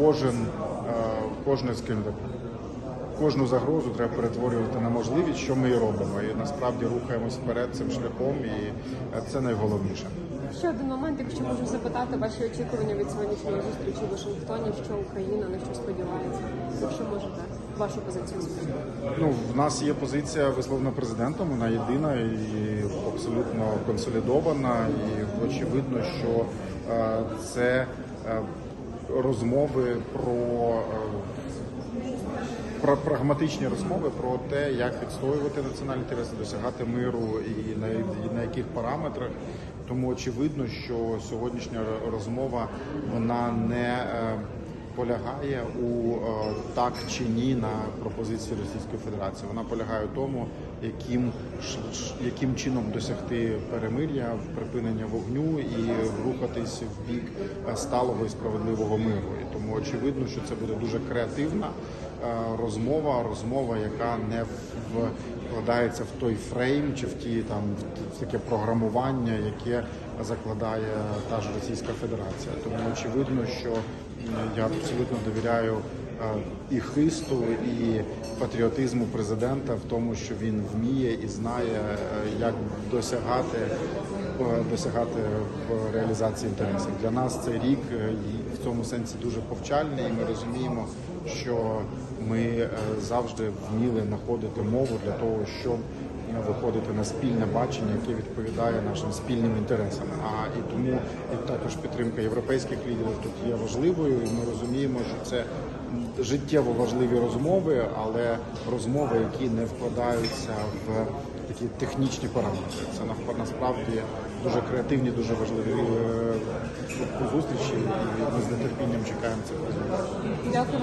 Кожен, е, кожне з ким кожну загрозу треба перетворювати на можливість, що ми і робимо. І насправді рухаємось вперед цим шляхом, і е, це найголовніше. Ще один момент, якщо можу запитати ваші очікування від сьогоднішньої зустрічі в Вашингтоні, що Україна на що сподівається, якщо можете вашу позицію. Ну, в нас є позиція висловлена президентом, вона єдина і абсолютно консолідована. І очевидно, що е, це розмови про. е, про прагматичні розмови про те, як відстоювати національні інтереси, досягати миру і на, і на яких параметрах. Тому очевидно, що сьогоднішня розмова вона не е, полягає у е, так чи ні на пропозиції Російської Федерації. Вона полягає у тому, яким яким чином досягти перемир'я, припинення вогню і рухатись в бік е, сталого і справедливого миру. І тому очевидно, що це буде дуже креативна е, розмова, розмова, яка не в- вкладається в той фрейм чи в ті там в таке програмування, яке закладає та ж Російська Федерація. Тому очевидно, що м, я абсолютно довіряю е, і хисту, і патріотизму президента в тому, що він вміє і знає, е, як досягати е, досягати в реалізації інтересів. Для нас цей рік в цьому сенсі дуже повчальний, і ми розуміємо, що ми завжди вміли знаходити мову для того, щоб е, виходити на спільне бачення, яке відповідає нашим спільним інтересам. А і тому і також підтримка європейських лідерів тут є важливою. І ми розуміємо, що це життєво важливі розмови, але розмови, які не вкладаються в такі технічні параметри. Це навпа- насправді дуже креативні, дуже важливі е, зустрічі, і ми з нетерпінням чекаємо цих результатів. Дякую.